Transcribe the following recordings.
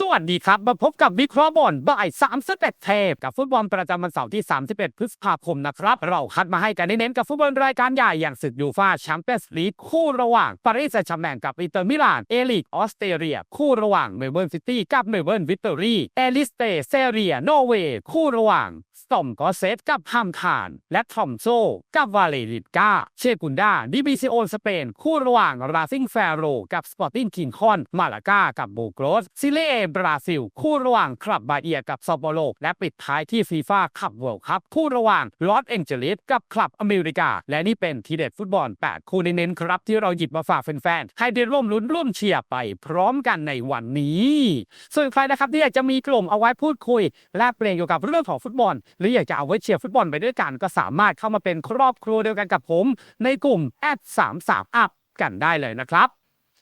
สวัสดีครับ มาพบกับวิเคราะห์บอลบ่าย3สเต็ปเทปกับฟุตบอลประจำวันเสาร์ที่ 31 พฤษภาคมนะครับ เราคัดมาให้กันเน้นกับฟุตบอลรายการใหญ่อย่างศึกยูฟ่าแชมเปี้ยนส์ลีกคู่ระหว่างปารีสแซงต์แชร์แมงกับอินเตอร์มิลานเอลิกออสเตรเลีย คู่ระหว่างเมลเบิร์นซิตี้กับเมลเบิร์นวิกตอรี่เอลิสเตเซเรีย นอร์เวย์ คู่ระหว่าง ตอมกอเซตกับฮัมคาน และทอมโซกับวาเลริกาเชกุนดาดิบิซิโอสเปน คู่ระหว่างราซิงแฟโรกับสปอร์ติ้งคิงคอน มาลากากับโบโกรสซิเลเอบราซิล คู่ระหว่างคลับบาเอียกับซอโปโลและปิดท้ายที่ฟีฟ่าคัพเวิลด์คัพคู่ระหว่างลอสแองเจลิสกับคลับอเมริกา และนี่เป็นทีเด็ดฟุตบอล 8 คู่เน้นๆครับ ที่เราหยิบมาฝากแฟนๆให้ได้ร่วมลุ้นร่วมเชียร์ไปพร้อมกันในวันนี้ ส่วนใครนะครับที่อยากจะมีกลุ่มเอาไว้พูดคุย แลกเปลี่ยนเกี่ยวกับเรื่องของฟุตบอลหรืออยากจะเอาไว้เชียร์ฟุตบอลไปด้วยกันก็สามารถเข้ามาเป็นครอบครัวเดียวกันกับผม ในกลุ่มแอด3 3 up กันได้เลยนะครับ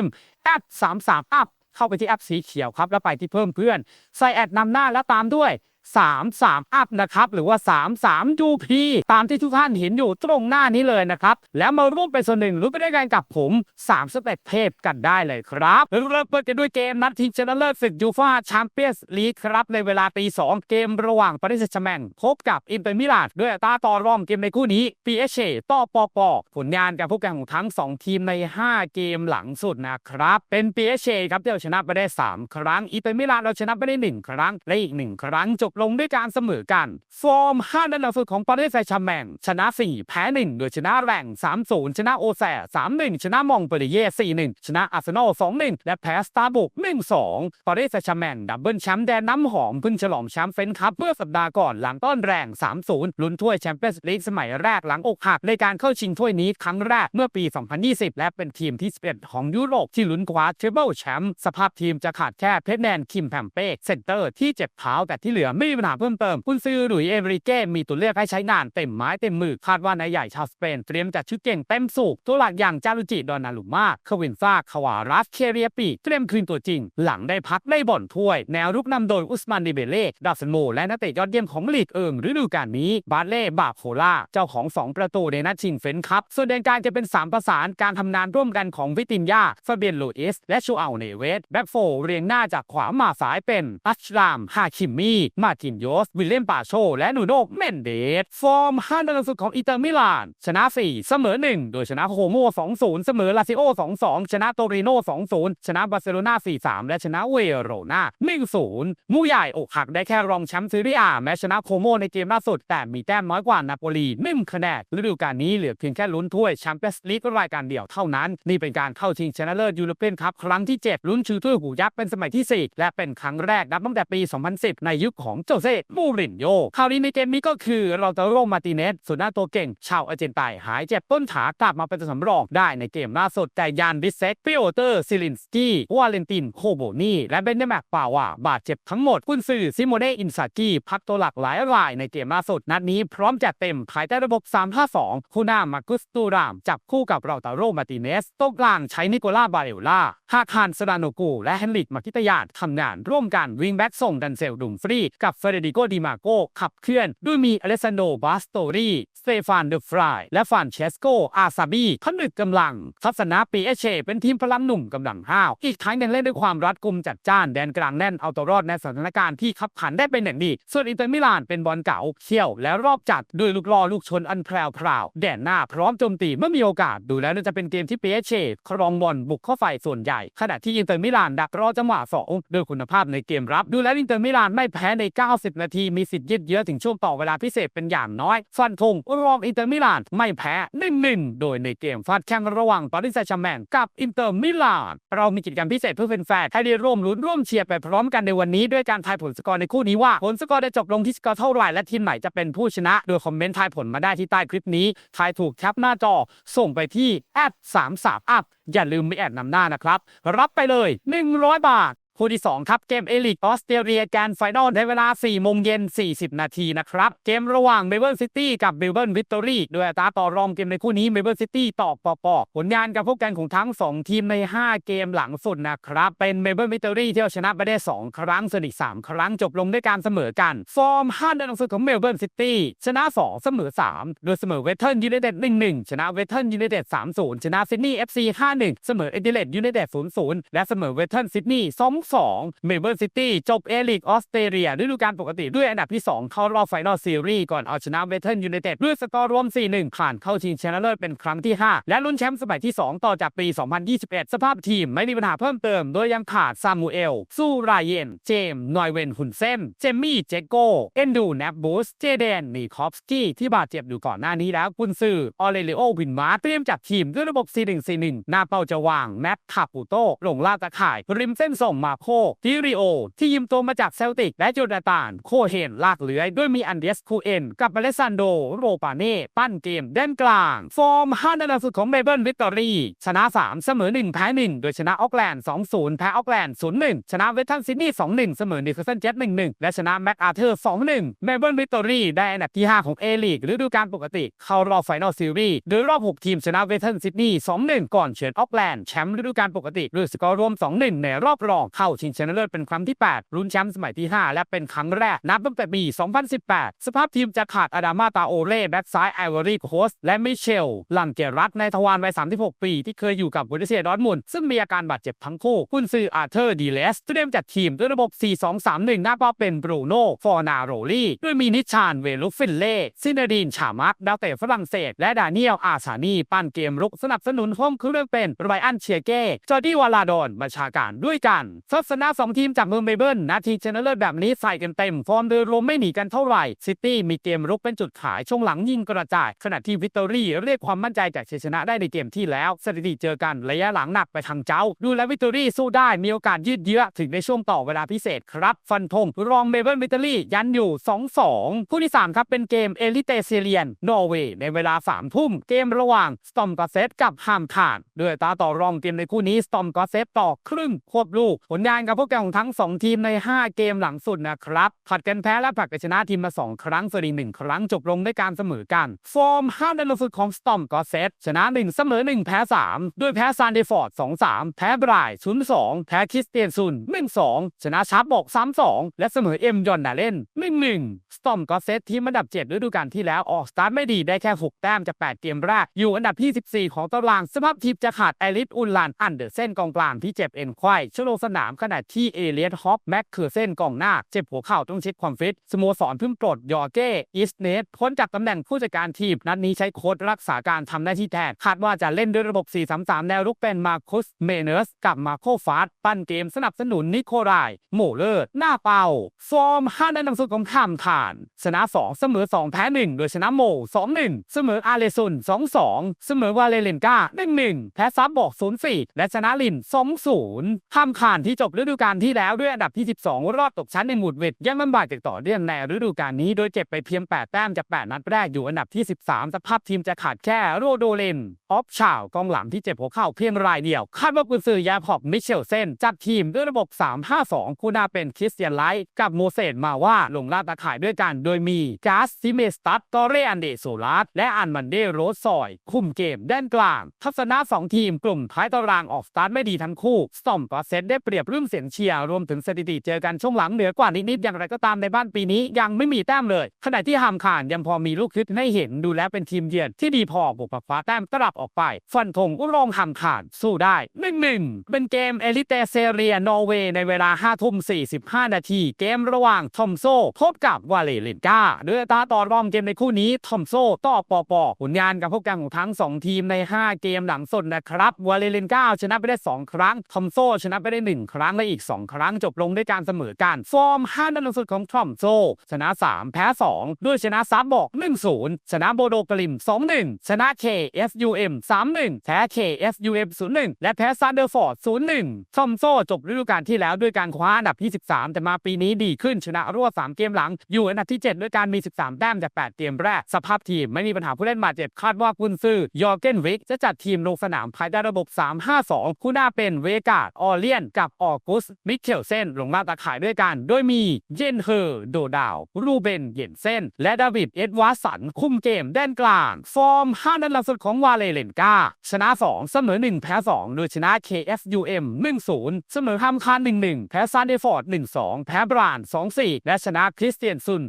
มมแอด33อัพเข้าไปที่แอปสีเขียวครับ แล้วไปที่เพิ่มเพื่อน ใส่แอดนำหน้าแล้วตามด้วย 33 up นะครับ หรือว่า 33 UP ตามที่ทุกท่านเห็นอยู่ตรงหน้านี้เลยนะครับ แล้วมาร่วมเป็นส่วนหนึ่งรู้ไปด้วยกันกับผม 3 สเต็ปเทพกันได้เลยครับเริ่มเปิดกันด้วยเกมนัดชิงชนะเลิศศึกยูฟ่าแชมเปี้ยนส์ลีกครับ ในเวลาตี 2 เกมระหว่างปารีสแซงต์แชร์แมงพบกับอินเตอร์มิลานด้วยตาต่อรองเกมในคู่นี้ PSG ต่อปอปอผลงานการพบกันของทั้ง 2 ทีมใน 5 เกมหลังสุดนะครับ เป็น PSG ครับที่เอาชนะไปได้ 3 ครั้งอินเตอร์มิลานเราชนะไปได้ 1 ครั้งและอีก 1 ครั้งจบลงด้วยการเสมอกัน ฟอร์ม5นัดหลังสุดของปารีสแซงต์แชร์แมงชนะ 4 แพ้ 1 โดยชนะแรง3-0 ชนะโอแซ3-1 ชนะมองเปรีเย่4-1 ชนะอาร์เซนอล2-1 และแพ้สตาร์บุก1-2 ปารีสแซงต์แชร์แมงดับเบิลแชมป์แดนน้ำหอมพิ่งฉลองแชมป์เฟนคัพเมื่อสัปดาห์ก่อนหลังต้อนแรง 3-0 ลุ้นถ้วยแชมเปี้ยนส์ลีกสมัยแรกหลังอกหักในการเข้าชิงถ้วยนี้ครั้งแรกเมื่อปี 2020 และเป็นทีมที่ 11 ของยุโรปที่ลุ้นคว้าเทรเบิลแชมป์สภาพทีมจะขาดแค่เพชรแนนคิมแพมเป้เซนเตอร์ที่เจ็บเท้าแต่ที่เหลือไม่มีปัญหาเพิ่มเติมคุณซื้อหลุยเอเวริเก้มีตัวเลือกให้ใช้งานเต็มไม้เต็มมือคาดว่านายใหญ่ชาวสเปนเตรียมจัดชุดเก่งเต็มสูบตัวหลักอย่างจารุจิดอนนาลุมาควินซาคาวารัสเคเรียปีเตรียมคืนตัวจริง หลังได้พักได้บ่อนถ้วย แนวรุกนำโดยอุสมานดิเบเล่ดาสโมและนักเตะยอดเยี่ยมของลีกเอิงฤดูกาลนี้บาเล่บาโคล่าเจ้าของ 2 ประตูในนัดชิงเฟนคัพส่วนแดนกลางจะเป็น 3 ประสานการทำงานร่วมกันของวิตินยาฟาเบียนลูอิสและชูอัลเนเวสแบ็คโฟเรียงหน้าจากขวามาซ้ายเป็นอัชรามฮาคิมมี่มาตินโยส วิลเลียมปาโช และนูโนเมนเดส ฟอร์ม5นัดหลังสุดของอินเตอร์มิลาน ชนะ 4 เสมอ 1 โดยชนะโคโม2-0 เสมอลาซิโอ 2-2 ชนะโตริโน2-0 ชนะบาร์เซโลนา4-3 และชนะเวโรนา1-0 มูใหญ่อกหักได้แค่รองแชมป์ซีเรียอาแม้ชนะโคโมในเกมล่าสุด แต่มีแต้มน้อยกว่านาโปลี1คะแนนฤดูกาลนี้เหลือเพียงแค่ลุ้นถ้วยแชมเปี้ยนส์ลีกรายการเดียวเท่านั้น นี่เป็นการเข้าชิงชนะเลิศยูโรเปียนคัพครั้งที่ 7 ลุ้นชื่อถ้วยหูยักษ์เป็นสมัยที่ 4 และเป็นครั้งแรกนับตั้งแต่ปี 2010 ในยุคของโจเซ่มูรินโญ่คราวนี้ในเกมนี้ก็คือเราจะโรมาร์ติเนสส่วนหน้าตัวเก่ง ชาวอาร์เจนไตน์หายเจ็บต้นขากลับมาเป็นตัวสำรองได้ในเกมล่าสุดแต่ยานบิเซกปิโอเตอร์ซิลินสกี้วาเลนตินโคโบนีและเบนเดแมกปาวาบาดเจ็บทั้งหมดกุนซือซิโมเนอินซากิพักตัวหลักหลายรายในเกมล่าสุดนัดนี้พร้อมจัดเต็มภายใต้ระบบ 352 คูน้ามากุสตูราม จับคู่กับเราตาโรมาร์ติเนสตรงกลางใช้นิโคล่าบาเรลล่าฮาคานสดานโนกูและเฮนริกมาคิตยาดทำงานร่วมกันวิงแบ็กส่งดันเซลดุมฟรีกับเฟเดริโกดิมาโกขับเคลื่อนด้วยมีอเลสซานโดบาสโตรีสเตฟานเดอฟรายและฟานเชสโกอาซาบีผนึกกำลัง ทัศนะปีเอเชเป็นทีมพลังหนุ่มกำลังห้าว อีกทั้งยังเล่นด้วยความรัดกุมจัดจ้านแดนกลางแน่นเอาตัวรอดในสถานการณ์ที่ขับขันได้เป็นอย่างดี ส่วนอินเตอร์มิลานเป็นบอลเก่าเชี่ยวและรอบจัดด้วยลูกล่อลูกชนอันแพรวพราวแดนหน้าพร้อมโจมตีเมื่อมีโอกาสดูแล้วน่าจะเป็นเกมที่ปีเอเชครองบอลบุกเข้าฝ่ายส่วนใหญ่ ขณะที่อินเตอร์มิลานดักรอจังหวะสองด้วยคุณภาพในเกมรับดูแล้วอินเตอร์มิลานไม่แพ้ใน90 นาทีมีสิทธิ์ยืดเยื้อถึงช่วงต่อเวลาพิเศษเป็นอย่างน้อย ฟันธงรองอินเตอร์มิลานไม่แพ้1-1โดยในเกมฟาดแข่งระหว่างปารีสแซงต์แชร์แมงกับอินเตอร์มิลานเรามีกิจกรรมพิเศษเพื่อแฟนๆให้ได้ร่วมลุ้นร่วมเชียร์ไปพร้อมกันในวันนี้ด้วยการทายผลสกอร์ในคู่นี้ว่าผลสกอร์จะจบลงที่สกอร์เท่าไหร่และทีมไหนจะเป็นผู้ชนะ โดยคอมเมนต์ทายผลมาได้ที่ใต้คลิปนี้ทายถูกแคปหน้าจอ ส่งไปที่แอด33 up อย่าลืมไม่แอดนำหน้านะครับ รับไปเลย 100 บาท คู่ที่ 2 ครับ เกมเอลิกออสเตรเลียแกรไฟนอลในเวลา 4 โมงเย็น 40 นาทีนะครับ เกมระหว่างเมเบิลซิตี้กับเมเบิลวิกตอรี่โดยอัตราต่อรองเกมในคู่นี้เมเบิลซิตี้ต่อปอปอผลงานการพบกันของทั้ง 2 ทีมใน 5 เกมหลังสุดนะครับ เป็นเมเบิลวิกตอรี่ที่เอาชนะไปได้ 2 ครั้งส่วนอีก 3 ครั้งจบลงด้วยการเสมอกันฟอร์ม5ในหนังสือของเมลเบิร์นซิตี้ชนะ 2 เสมอ 3 โดยเสมอเวสเทิร์นยูไนเต็ด1-1 ชนะเวสเทิร์นยูไนเต็ด3-0 ชนะซิดนีย์เอฟซี5-1 เสมอเอดิเลดยูไนเต็ด0-0 และเสมอเวสเทิร์นซิดนีย์2-2เมลเบิร์นซิตี้จบเอลิกออสเตรเลียฤดูกาลปกติด้วยอันดับที่ 2 เข้ารอบไฟนอลซีรีส์ก่อนเอาชนะเวสเทิร์นยูไนเต็ดด้วยสกอร์รวม 4-1 ผ่านเข้าชิงชนะเลิศเป็นครั้งที่ 5 และลุ้นแชมป์สมัยที่ 2 ต่อจากปี 2021 สภาพทีมไม่มีปัญหาเพิ่มเติม โดยยังขาดซามูเอลสู้รายเยน เจมส์นอยเวนหุนเซนเจมมี่เจโกเอนดูแนบบูสเจเดนนีคอฟสกี้ที่บาดเจ็บอยู่ก่อนหน้านี้แล้วกุนซือออเรลิโอวินมาเตรียมจัดทีมด้วยระบบ 4-1-4-1 หน้าเป้าจะวางแมตคาปูโตลงล่าตะข่ายริมเส้นส่งมาโคทิริโอ ที่ยืมตัวมาจากเซลติก และโจนาตาน โคเฮนลากเหลือยด้วยมีอันเดสคูเอนกับอเลซานโด โรปาเน่ปั้นเกมด้านกลาง ฟอร์ม5นัดล่าสุดของเมเบิลวิกตอรี่ ชนะ 3 เสมอ 1 แพ้ 1 โดยชนะออกแลนด์ 2-0 แพ้ออกแลนด์ 0-1 ชนะเวสทันซิดนีย์ 2-1 เสมอนิวคาสเซิลเจ็ต1-1 และชนะแม็กอาเธอร์ 2-1 เมเบิลวิกตอรี่ได้อันดับที่ 5 ของเอลีกฤดูกาลปกติเข้ารอบไฟนอลซีรีส์โดยรอบ 6 ทีมชนะเวสทันซิดนีย์ 2-1 ก่อนเฉือนออกแลนด์แชมป์ฤดูกาลปกติด้วยสกอร์รวม 2-1 ในรอบรองเข้าชิงชนะเลิศเป็นครั้งที่ 8 ลุ้นแชมป์สมัยที่ 5 และเป็นครั้งแรก นับตั้งแต่ปี 2018 สภาพทีมจะขาดอาดามาตาโอเล่แบ็กซ้ายไอวอรี่โคสและมิเชล ลันเกรัตในทวารวัย 36 ปี ที่เคยอยู่กับบูเดเซียดอร์ทมุนซึ่งมีอาการบาดเจ็บทั้งคู่คุณซืออาร์เธอร์ดีเลสเตรียมจัดทีมด้วยระบบ 4-2-3-1 หน้าเป้าเป็นบรูโน่ฟอร์นาโรลี่ด้วยมีนิชานเวลุฟินเล่ซินาดีนฉามักดาวเตะฝรั่งเศสและดานิเอลอาซานีปั้นเกมรุกสนับสนุนห้องเครื่องเป็นไรอันเชียเก้จอร์ดี้วาลาดอนบัญชาการด้วยกันทัศนะสองทีมจากเมืองเมเบิร์นนาทีชนะเลิศแบบนี้ใส่กันเต็ม ฟอร์มโดยรวมไม่หนีกันเท่าไหร่ซิตี้มีเกมรุกเป็นจุดขายช่วงหลังยิงกระจาย ขณะที่วิตตอรี่เรียกความมั่นใจจากชัยชนะได้ในเกมที่แล้วสถิติเจอกันระยะหลังหนักไปทางเจ้า ดูแลวิตตอรี่สู้ได้มีโอกาสยืดเยื้อถึงในช่วงต่อเวลาพิเศษครับ ฟันธงรองเมเบิลวิตตอรี่ยันอยู่ 2-2 คู่ที่ 3 ครับเป็นเกมเอลิเตเซเลียนนอร์เวย์ในเวลา3ทุ่มเกมระหว่างสตอมกอเซตกับฮามคานด้วยตาต่อรองเกมในคู่นี้สตอมกอเซตต่อครึ่งควบลูกผลงานกับพวกแกของทั้ง 2 ทีมใน 5 เกมหลังสุดนะครับผัดกันแพ้และผัดกันชนะทีมมา 2 ครั้งส่วนอีหนึ่งครั้งจบลงด้วยการเสมอกัน ฟอร์ม5ในลงสุดของสตอมกอเซตชนะ 1 เสมอ 1 แพ้ 3 ด้วยแพ้ซานเดฟอร์ด2-3 แพ้บราย0-2แพ้คริสเตียนซุน1-2ชนะชาร์ปบอก3-2และเสมอเอ็มยอนนาเล่น1-1สตอมกอเซตทีมอันดับ 7 ฤดูกาลที่แล้วออกสตาร์ทไม่ดีได้แค่ 6 แต้มจาก 8 เกมแรก อยู่อันดับที่ 14 ของตาราง สภาพทีมจะขาดไอริสอุลลันอันเดอร์เซนกองกลางที่เจ็บเอ็นควายชโลสนามขณะที่เอเลียตฮอปแม็กเคอร์เซนกองหน้า เจ็บหัวเข่าต้องเช็คความฟิตสโมสรเพิ่งปลดยอร์เก้อิสเนสพ้นจากตำแหน่งผู้จัดการทีม นัดนี้ใช้โค้ดรักษาการทำหน้าที่แทนคาดว่าจะเล่นด้วยระบบ 4-3-3 แนวรุกเป็นมาคุสเมเนสกับมาโคฟาสปั้นเกมสนับสนุนนิโคลโมเลอร์หน้าเป้า ฟอร์ม5นัดนำสุดของข้ามผ่าน ชนะ 2 เสมอ 2 แพ้ 1 โดยชนะโม 2-1 เสมออาเลซุน 2-2 เสมอวาเลเลนกา 1-1 แพ้ซับบอก 0-4 และชนะลิน 2-0ข้ามผ่านที่จบฤดูกาลที่แล้วด้วยอันดับที่ 12 รอบตกชั้นในหมุดเวทยังลำบากจากต่อเนื่องในฤดูกาลนี้ โดยเจ็บไปเพียง 8 แต้มจาก 8 นัดแรกอยู่อันดับที่ 13 สภาพทีมจะขาดแค่โรโดเลน ออฟชาวกองหลังที่เจ็บหัวเข่าเพียงรายเดียว คาดว่ากุนซือยาพอบมิเชลเซนจัดทีมด้วยระบบ 3-5-2 คู่หน้าเป็นคริสเตียนไลท์กับโมเสสมาว่าลงลาดตาข่ายด้วยกัน โดยมีกาสซิเมสตัสตอเรอันเดโซลาสและอันมันเดโรสซอย คุมเกมด้านกลาง ทัศนะ2ทีมกลุ่มท้ายตารางออกสตาร์ทไม่ดีทั้งคู่สตอมก็เซตได้เปรียบเรื่องเสียงเชียร์รวมถึงสถิติเจอกันช่วงหลังเหนือกว่านิดๆอย่างไรก็ตามในบ้านปีนี้ยังไม่มีแต้มเลย ขณะที่ฮามคานยังพอมีลูกคิดให้เห็นดูแลเป็นทีมเยือนที่ดีพอบุกคว้าแต้มกลับออกไป ฟันธงก็รองฮามคานสู้ได้1-1เป็นเกมเอลิเตเซเรียนอร์เวย์ในเวลา5ทุ่ม45 นาทีเกมระหว่างทอมโซพบกับวาเลเลนกาด้วยตาต่อรองเกมในคู่นี้ทอมโซต่อปอปอผลงานการพบกันของทั้ง 2 ทีมใน 5 เกมหลังสุดนะครับวาเลเลนกาชนะไปได้ 2 ครั้งทอมโซชนะไปได้ 1 ครั้งและอีก 2 ครั้งจบลงด้วยการเสมอกัน ฟอร์ม5นัดหลังสุดของทอมโซ ชนะ 3 แพ้ 2 ด้วยชนะซับบอก 1-0 ชนะโบโดกลิม 2-1 ชนะ KFUM 3-1 แพ้ KFUM 0-1 และแพ้ซันเดอร์ฟอร์ด 0-1ทอมโซจบฤดูกาลที่แล้วด้วยการคว้าอันดับที่ 13 แต่มาปีนี้ดีขึ้นชนะรวด3 เกมหลัง อยู่อันดับที่ 7 ด้วยการมี 13 แต้มจาก 8 เกมแรก สภาพทีมไม่มีปัญหาผู้เล่นบาดเจ็บคาดว่ากุนซือยอร์เกนวิกจะจัดทีมลงสนามภายใต้ระบบ 3-5-2 คู่หน้าเป็นเวกาดออเลียนกับออกุส มิเคลเซน ลงมาตาข่ายด้วยกัน โดยมีเยนเฮอร์โดดาว รูเบน เยนเซน และดาวิด เอ็ดวาร์สัน คุมเกมแดนกลาง ฟอร์ม5นัดหลังสุดของวาเลเลนกา ชนะ 2 เสมอ 1 แพ้ 2 โดยชนะ KFUM 1-0 เสมอฮัมคาน1-1 แพ้ซานเดฟอร์ด 1-2 แพ้บราน 2-4 และชนะคริสเตียนซุน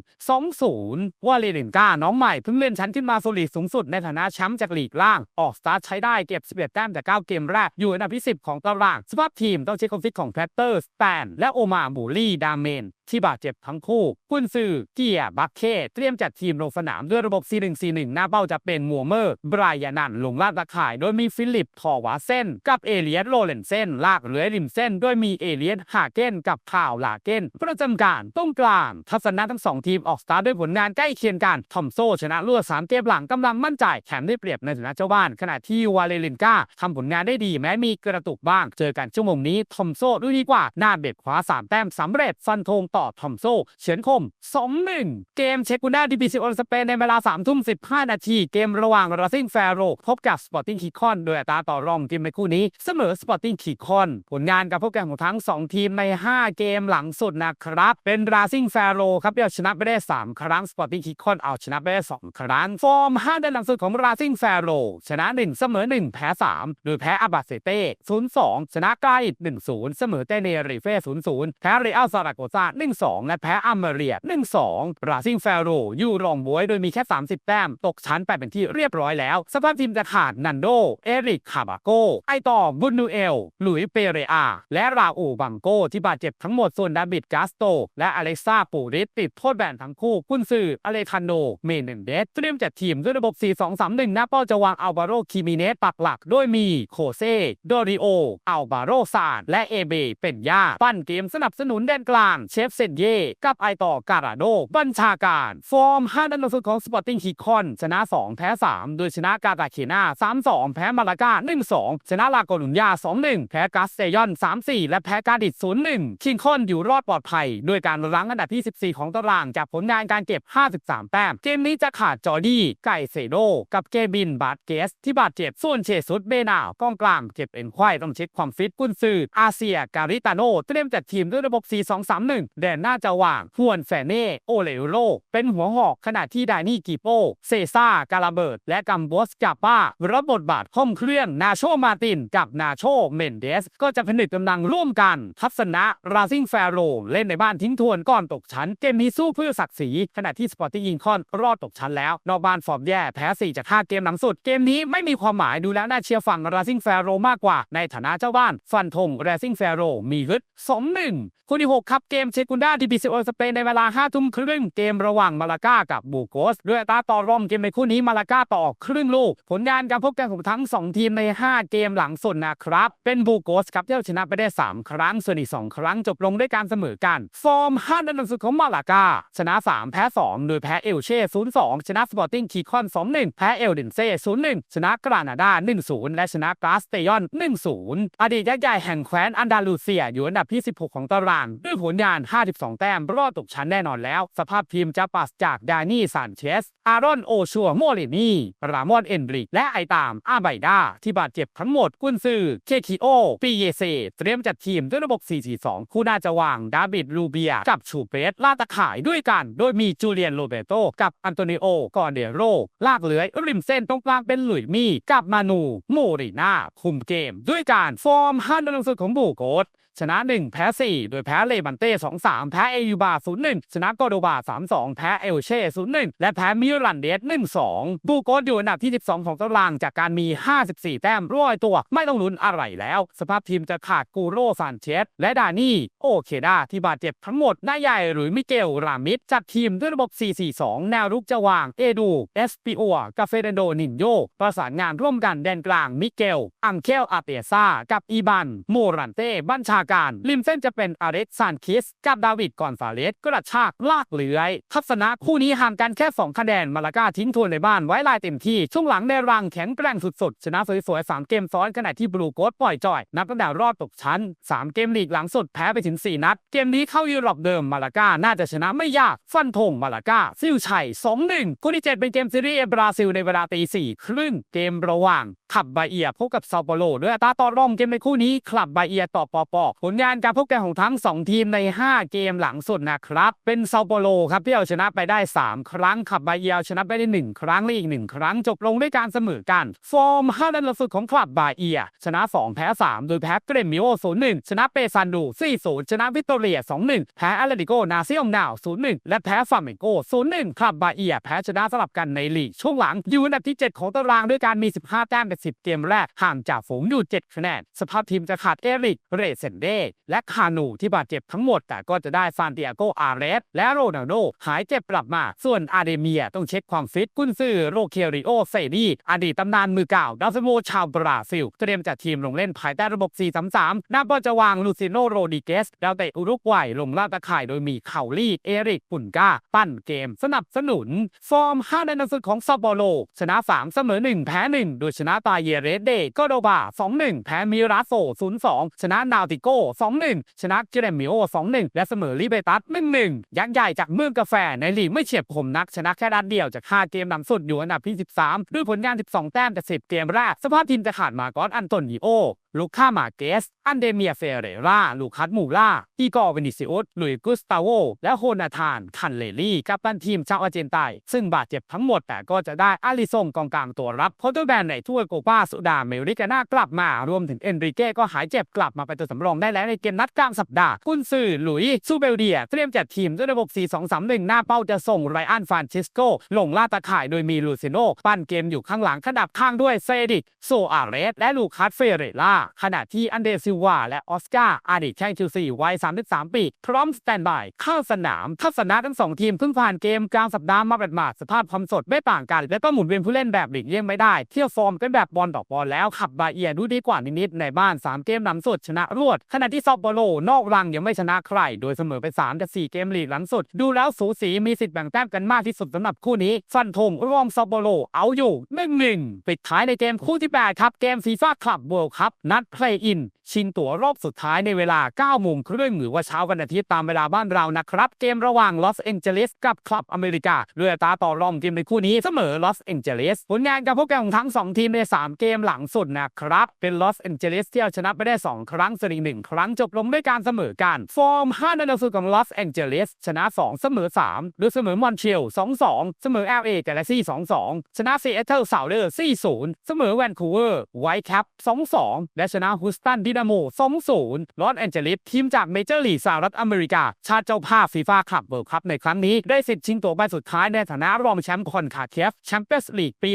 2-0 วาเลเลนกา น้องใหม่เพิ่งเลื่อนชั้นขึ้นมาสู่ลีกสูงสุดในฐานะแชมป์จากลีกล่าง ออกสตาร์ทใช้ได้เก็บ 11 แต้มจาก 9 เกมแรก อยู่อันดับที่ 10 ของตาราง สภาพทีมต้องเช็คคอมฟิตของแพตเตอร์สแตนและโอมาบูลี่ดามเมน ที่บาดเจ็บทั้งคู่กุนซือเกียบัคเคเตรียมจัดทีมลงสนามด้วยระบบ 4-1-4-1 หน้าเป้าจะเป็นมัวเมอร์ไบรยานันลงลาดตะข่าย โดยมีฟิลิปทอวาเซนกับเอเลียสโรเลนเซนลากเรือริมเส้นโดยมีเอเลียสฮาเกนกับข่าวลาเกนประจำการต้องกลางทัศนะทั้งสองทีมออกสตาร์ด้วยผลงานใกล้เคียงกันทอมโซชนะรวด3เกมหลังกำลังมั่นใจแถมได้เปรียบในฐานะเจ้าบ้าน ขณะที่วาเลลินกาทำผลงานได้ดีแม้มีกระตุกบ้าง เจอกันชั่วโมงนี้ทอมโซดูดีกว่า หน้าเบ็ดขวา3 แต้มสำเร็จฟันธงต่อทอมโซเฉือนคม 2-1 เกมเชกุน่าดีบีซีออนสเปนในเวลา3ทุ่ม15 นาที เกมระหว่างราซิงแฟโรพบกับสปอร์ติ้งคีคอน โดยอัตราต่อรองทีมในคู่นี้ เสมอสปอร์ติ้งคีคอน ผลงานการพบกันของทั้ง 2 ทีมใน 5 เกมหลังสุดนะครับ เป็นราซิงแฟโรครับเอาชนะไปได้ 3 ครั้งสปอร์ติ้งคีคอนเอาชนะไปได้ 2 ครั้ง ฟอร์ม 5 เดือนหลังสุดของราซิงแฟโรชนะ 1 เสมอ 1 แพ้ 3 โดยแพ้อาบาเซเต้ 0-2 ชนะกาอิด1-0เสมอเตเนริเฟ่0-0แพ้เรอัลซาราโกซา1-2และแพ้อัมเมเรีย1-2ราซิงแฟโรอยู่รองบวยโดยมีแค่ 30 แต้ม ตกชั้นไปเป็นที่เรียบร้อยแล้ว สภาพทีมจะขาดนันโด เอริก คาบาโก ไอต่อบุนนูเอล หลุยเปเรอา และราอูบังโก ที่บาดเจ็บทั้งหมดส่วนดาบิดกาสโต และอเล็กซาปูริสติดโทษแบนทั้งคู่กุนซืออเลคานโน เมเนเดสเตรียมจัดทีมด้วยระบบ 4-2-3-1 หน้าเป้าจะวางอัลบาโรคิมิเนสปักหลักโดยมีโคเซ โดริโอ อัลบาโรซานและเอเบเป็นย่า ปั้นเกมสนับสนุนแดนกลาง เชฟเซนเย่ กับไอต่อการาโด บัญชาการ ฟอร์ม 5 นัดลังสุดของสปอร์ติ้งคีคอน ชนะ 2 แพ้ 3 โดยชนะกาตาเคนา3-2 แพ้มาลากา 1-2 ชนะลาโกลุนยา 2-1 แพ้กัสเซยอน 3-4 และแพ้กาดิด0-1 คิงคอนอยู่รอดปลอดภัย ด้วยการรั้งอันดับที่ 14 ของตารางจากผลงานการเก็บ 53 แต้ม เกมนี้จะขาดจอร์ดี้ ไก่เซโด กับเกบินบาดเกส ที่บาดเจ็บส่วนเชซุดเบนาวกองกลางเจ็บเอ็นควายต้องเช็คความฟิตกุนซืออาเซียการิตาโนเตรียมจัดทีมด้วยระบบ 4-2-3-1 แดนหน้าจะว่างฮวนแฟเน่โอเลโรเป็นหัวหอกขณะที่ดานี่กิโป เซซ่า กาลาเบิร์ตและกัมโบสกาป้า รับบทบาทห้อมเครื่องนาโชมาติน กับนาโชเมนเดส ก็จะผนึกกำลังร่วมกัน ทัศนะ ราซิงแฟโรเล่นในบ้านทิ้งทวนก่อนตกชั้น เกมนี้สู้เพื่อศักดิ์ศรีขณะที่สปอร์ติ้งยิงคอนรอดตกชั้นแล้ว นอกบ้านฟอร์มแย่แพ้ 4 จาก 5 เกมหลังสุด เกมนี้ไม่มีความหมายดูแล้วน่าเชียร์ฝั่งราซิงแฟโรมากกว่าในฐานะเจ้าบ้านฟันธงราซิงแฟโรมีฮึด2-1คู่ที่ 6 ครับเกมเชกุนดาทีบีซีโอสเปนในเวลา5ทุ่มครึ่งเกมระหว่างมาลาก้ากับบูโกสด้วยตาต่อรองเกมในคู่นี้มาลาก้าต่อครึ่งลูก ผลงานการพบกันของทั้ง 2 ทีมใน 5 เกมหลังสุดนะครับ เป็นบูโกสครับที่เอาชนะไปได้ 3 ครั้งส่วนอีก 2 ครั้งจบลงด้วยการเสมอกัน ฟอร์ม5นัดหลังสุดของมาลาก้าชนะ 3 แพ้ 2 โดยแพ้เอลเช่0-2 ชนะสปอร์ติ้งคีคอน2-1แพ้เอลเดนเซ่0-1ชนะกรานาดา1-0และชนะกราสเตยอน1-0อดีตยักษ์ใหญ่แห่งแคว้นอันดาลูเซียอยู่อันดับที่ 16 ของตาราง ด้วยผลงาน 52 แต้มรอดตกชั้นแน่นอนแล้ว สภาพทีมจะปราศจากดานี่ซานเชส อารอนโอชัวโมลินีรามอนเอนริก และไอตามอาไบดา ที่บาดเจ็บทั้งหมดกุนซือเคคิโอปีเยเซเตรียมจัดทีมด้วยระบบ 4-4-2 คู่น่าจะวางดาบิดลูเบีย กับชูเปสลาตะข่ายด้วยกัน โดยมีจูเลียนโรเบโต กับอันโตนิโอกอนเดโร ลากเลื้อยริมเส้นตรงกลางเป็นหลุยมี่กับมานูโมริน่าคุมเกม ด้วยการฟอร์มฮันดังสุดของบูโกส ชนะ 1 แพ้ 4 โดยแพ้เลบันเต้ 2-3 แพ้เอยูบา 0-1 ชนะโกโดบา 3-2 แพ้เอลเช่ 0-1 และแพ้มิรันเดส 1-2 บูโกสอยู่อันดับที่ 12 ของตารางจากการมี 54 แต้มร้อยตัวไม่ต้องลุ้นอะไรแล้ว สภาพทีมจะขาดกูโรซานเชสและดานี่โอเคดาที่บาดเจ็บทั้งหมดนายใหญ่หรือมิเกลรามิดจัดทีมด้วยระบบ 4-4-2 แนวรุกจะวางเอดูเอสปิโอกับเฟเดโดนินโยประสานงานร่วมกันแดนกลางมิเกล อังเคลอาเตซากับอีบันโมรันเต้บัญชาการ ริมเส้นจะเป็นอาเร็กซานคิส กับดาวิดกอนฟาเลสกระชากลากเลื้อย ทัศนะคู่นี้ห่างกันแค่ 2 คะแนน มาลาก้าทิ้งทวนในบ้านไว้ลายเต็มที่ ช่วงหลังในรังแข็งแกร่งสุดๆ ชนะสวยๆ 3 เกมซ้อนขณะที่บลูโกสปล่อยจ่อย นับตั้งแต่รอดตกชั้น 3 เกมลีกหลังสุดแพ้ไปถึง 4 นัด เกมนี้เข้ายุโรปเดิมมาลาก้าน่าจะชนะไม่ยากฟันธงมาลาก้าซิลชัย2-1คู่ที่ 7 เป็นเกมซีรีส์บราซิลในเวลาตีสี่ครึ่งเกมระหว่างขับบาเอียพบกับซาโปโลด้วยอัตราต่อรองเกมในคู่นี้คลับบาเอียต่อปอปอผลงานการพบกันของทั้ง 2 ทีมใน 5 เกมหลังสุดนะครับ เป็นเซาโปโลครับที่เอาชนะไปได้ 3 ครั้งขับบาเอียเอาชนะไปได้ 1 ครั้งและอีก 1 ครั้งจบลงด้วยการเสมอกัน ฟอร์ม5นัดล่าสุดของคลับบาเอีย ชนะ 2 แพ้ 3 โดยแพ้เกรมิโอ0-1 ชนะเปซันดู 4-0 ชนะวิตโตเรีย 2-1 แพ้อาเลติโกนาซิอมนาว 0-1 และแพ้ฟาเมโก0-1 คลับบาเอีย แพ้ชนะสลับกันในลีกช่วงหลังอยู่อันดับที่ 7 ของตารางด้วยการมี 15 แต้มเป็น10 เกมแรกห่างจากฝูงอยู่7คะแนนสภาพทีมจะขาดเอริกเรเซนเดและคานูที่บาดเจ็บทั้งหมด แต่ก็จะได้ซานติอาโกอาเรสและโรนัลโดหายเจ็บกลับมา ส่วนอาเดเมียต้องเช็คความฟิตกุนซือโรเคริโอเซดีอดีตตำนานมือเก่าดาวซโมชาวบราซิล เตรียมจัดทีมลงเล่นภายใต้ระบบ 4-3-3นาโปจะวางลูซิโนโรดิเกสดาวเตะอุรุกวัยลงล่าตะข่ายโดยมีเข่าลีเอริกปุ่นกาปั้นเกม สนับสนุน ฟอร์ม5ในนังสือของซาโปโล ชนะ 3 เสมอ 1 แพ้ 1 โดยชนะตาเยเรเดโกโดบา 2-1 แพ้มิราโซ 0-2 ชนะนาวติโกสองหนึ่งชนะเจเรมิโองหนึ่งและเสมอลิเบตัสหนึ่งหนึ่งยักษ์ใหญ่จากเมืองกาแฟในลีกไม่เฉียบคมนักชนะแค่ด้านเดียวจาก 5 เกมนำสุดอยู่อันดับที่ 13 ด้วยผลงาน 12 แต้มจาก 10 เกมแรกสภาพทีมจะขาดมาก้อนอันโตนิโอลูค่ามาเกสอันเดเมียเฟเรราลูคัสมูล่าอีกอร์เวนิซิอุสลุยกุสตาโว และโฮนาธาน คันเลลี่ กัปตันทีมชาวอาร์เจนไตน์ซึ่งบาดเจ็บทั้งหมดแต่ก็จะได้อาริซงกองกลางตัวรับโพเตอร์แบนในถ้วยโกปาสุดาเมริกานากลับมารวมถึงเอนริเก้ก็หายเจ็บกลับมาเป็นตัวสำรองได้แล้วในเกมนัดกลางสัปดาห์ กุนซือหลุยซูเบลเดีย เตรียมจัดทีมด้วยระบบ 4-2-3-1 หน้าเป้าจะส่งไรอันฟรานชิสโกลงล่าตะข่ายโดยมีลูซิโนปั้นเกมอยู่ข้างหลังขนาบข้างด้วยเซดิกโซอาเรสและลูคัสเฟเรล่าขณะที่อันเดซิลวาและออสการ์อดีตแข้งเชลซีวัย 33 ปี พร้อมสแตนบายเข้าสนามทัศนะทั้งสองทีมเพิ่งผ่านเกมกลางสัปดาห์มาแบบมาสภาพความสดไม่ต่างกัน และก็หมุนเวียนผู้เล่นแบบหลีกเลี่ยงไม่ได้ เที่ยวฟอร์มกันแบบบอลต่อบอลแล้วขับบาเอียดูดีกว่านิดๆในบ้าน 3 เกมหลังสุดชนะรวด ขณะที่ซอปโปโลนอกรังยังไม่ชนะใคร โดยเสมอไป3จาก4เกมหลีกหลังสุด ดูแล้วสูสีมีสิทธิ์แบ่งแต้มกันมากที่สุดสำหรับคู่นี้ฟันธงรวมซอปโปโลเอาอยู่1-1ปิดท้ายในเกมคู่ที่แปดครับเกมฟีฟ่าคลับเวิลด์คัพนัดเพลย์อิน ชิงตั๋วรอบสุดท้ายในเวลา9โมงครึ่งหรือว่าเช้าวันอาทิตย์ตามเวลาบ้านเรานะครับ เกมระหว่างลอสแองเจลิสกับคลับอเมริกาเรือตาต่อรองทีมในคู่นี้เสมอลอสแองเจลิสผลงานการพบกันของทั้ง 2 ทีมใน 3 เกมหลังสุดนะครับ เป็นลอสแองเจลิสที่เอาชนะไปได้ 2 ครั้งส่วนอีหนึ่งครั้งจบลงด้วยการเสมอกัน ฟอร์ม5ในหนังสือของลอสแองเจลิสชนะ 2 เสมอ 3 หรือเสมอมอนเชล2-2 เสมอ LA กาแล็กซี่2-2 ชนะซีแอตเทิลซาวเดอร์4-0 เสมอแวนคูเวอร์ไวท์แคป2-2 และชนะฮูสตันดินาโม 2-0 ลอสแอนเจลิสทีมจากเมเจอร์ลีกสหรัฐอเมริกา ชาติเจ้าภาพฟีฟ่าคลับเวิลด์คัพในครั้งนี้ ได้สิทธิ์ชิงตัวใบสุดท้ายในฐานะรองแชมป์คอนคาเคฟแชมเปี้ยนส์ลีกปี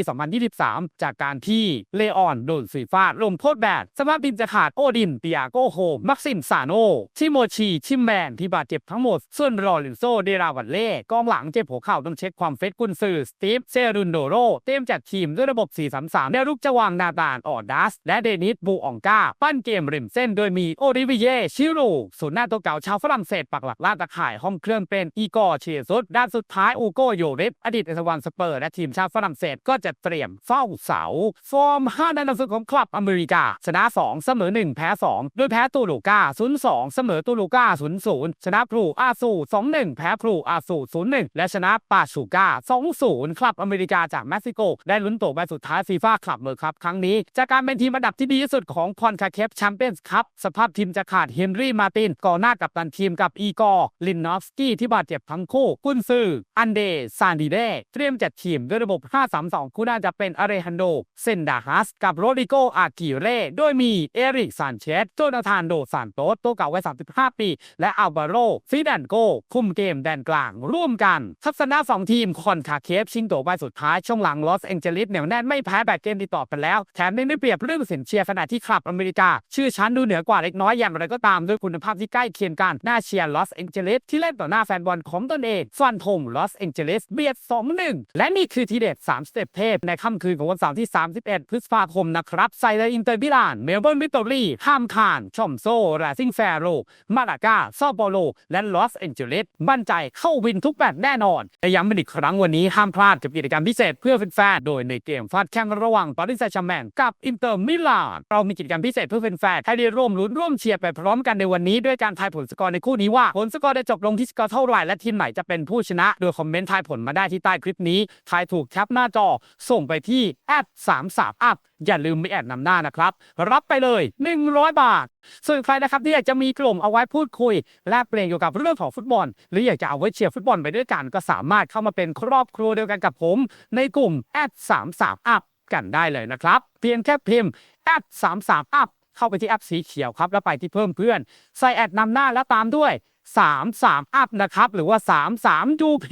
2023 จากการที่เลออนโดนฟีฟ่าลงโทษแบนสภาพทีมจะขาดโอดินเตียโกโฮมักซิมซาโนชิโมชีชิมแมนที่บาดเจ็บทั้งหมด ส่วนรอลินโซเดราวัลเล่กองหลังเจ็บหัวเข่าต้องเช็คความเฟซกุนซือสตีฟเซรุนโดโรเตรียมจัดทีมด้วยระบบ 4-3-3ได้ลูกจะวางนาตานออดัสและเดนิสบูอองกาปั้นเกมริมเส้นโดยมีโอริวิเยชิรูศูนย์หน้าตัวเก่าชาวฝรั่งเศสปักหลักล่าตะข่ายห้องเครื่องเป็นอีกอร์เชียซุดด้านสุดท้ายอูโกโยเรฟอดีตเอสวันสเปอร์และทีมชาติฝรั่งเศสก็จะเตรียมเฝ้าเสา ฟอร์ม5ในหนังสือของคลับอเมริกา ชนะ 2 เสมอ 1 แพ้ 2 โดยแพ้ตูลูกา0-2 เสมอตูลูกา0-0 ชนะพลูอาซู2-1 แพ้พลูอาซู0-1 และชนะปาชูกา2-0 คลับอเมริกาจากเม็กซิโก ได้ลุ้นตั๋วใบสุดท้ายฟีฟ่าคลับเมอร์ครับครั้งนี้จากการเป็นทีมอันดับที่ดีที่สุดของคอนคาเคฟแชมเปี้ยนส์คัพสภาพทีมจะขาดเฮนรี่มาตินก่อนหน้ากับตันทีมกับอีกอร์ลินนอฟสกี้ที่บาดเจ็บทั้งคู่กุนซืออันเดซานดีเดเตรียมจัดทีมด้วยระบบ 5-3-2 คู่น่าจะเป็นอาเรฮันโด เซนดาฮัส กับโรดิโกอากิเร่โดยมีเอริกซานเชสโจนาธานโดซานโตสตัวเก่าวัย 35 ปี และอัลบาโรฟิดันโก คุมเกมแดนกลางร่วมกัน ทัศนะ2ทีมคอนคาเคฟชิงตัวใบสุดท้ายช่วงหลังลอสแองเจลิสเหนียวแน่นไม่แพ้แบบเกมติดต่อกันแล้วแถมยังได้เปรียบเรื่องเสียงเชียร์ขณะที่คลับอเมริกาชื่อชั้นดูเหนือกว่าเล็กน้อยอย่างไรก็ตามด้วยคุณภาพที่ใกล้เคียงกันน่าเชียร์ลอสแองเจลิสที่เล่นต่อหน้าแฟนบอลของตนเองฟันธงลอสแองเจลิสเบียด2-1 และนี่คือทีเด็ด3สเต็ปเทพในค่ำคืนของวันเสาร์ที่ 31 พฤษภาคมนะครับไซเลอินเตอร์มิลานเมลเบิร์นวิตตอรี่ห้ามคานชอมโซราซิงแฟโรมาลากาซอโปโล และลอสแองเจลิสมั่นใจเข้าวินทุกแมตช์แน่นอนและย้ำเป็นอีกครั้งวันนี้ห้ามพลาดกับกิจกรรมพิเศษเพื่อแฟนๆโดยในเกมฟาดแข่งระหว่างปารีสแซงต์แชร์แมงกับอินเตอร์มิลานเรามีกิจกรรมพิเศษเพื่อแฟนๆให้ได้ร่วมลุ้นร่วมเชียร์ไปพร้อมกันในวันนี้ด้วยการทายผลสกอร์ในคู่นี้ว่าผลสกอร์ได้จบลงที่สกอร์เท่าไหร่และทีมไหนจะเป็นผู้ชนะ โดยคอมเมนต์ทายผลมาได้ที่ใต้คลิปนี้ทายถูกแคปหน้าจอ ส่งไปที่แอด33 up อย่าลืมไม่แอดนำหน้านะครับ รับไปเลย 100 บาท ส่วนใครนะครับที่อยากจะมีกลุ่มเอาไว้พูดคุย แลกเปลี่ยนเกี่ยวกับเรื่องของฟุตบอล หรืออยากจะเอาไว้เชียร์ฟุตบอลไปด้วยกัน ก็สามารถเข้ามาเป็นครอบครัวเดียวกันกับผม ในกลุ่มแอด33 up กันได้เลยนะครับ เพียงแค่พิมพ์แอด33 up เข้าไปที่แอปสีเขียวครับแล้วไปที่เพิ่มเพื่อน ใส่แอดนำหน้าแล้วตามด้วย 33 up นะครับหรือว่า 33 UP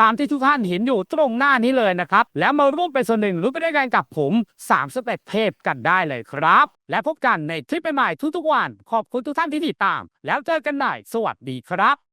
ตามที่ทุกท่านเห็นอยู่ตรงหน้านี้เลยนะครับ แล้วมาร่วมเป็นส่วนหนึ่งรู้ไปด้วยกันกับผม3สเต็ปเทพกันได้เลยครับ และพบกันในทริปใหม่ๆทุกๆวัน ขอบคุณทุกท่านที่ติดตาม แล้วเจอกันใหม่สวัสดีครับ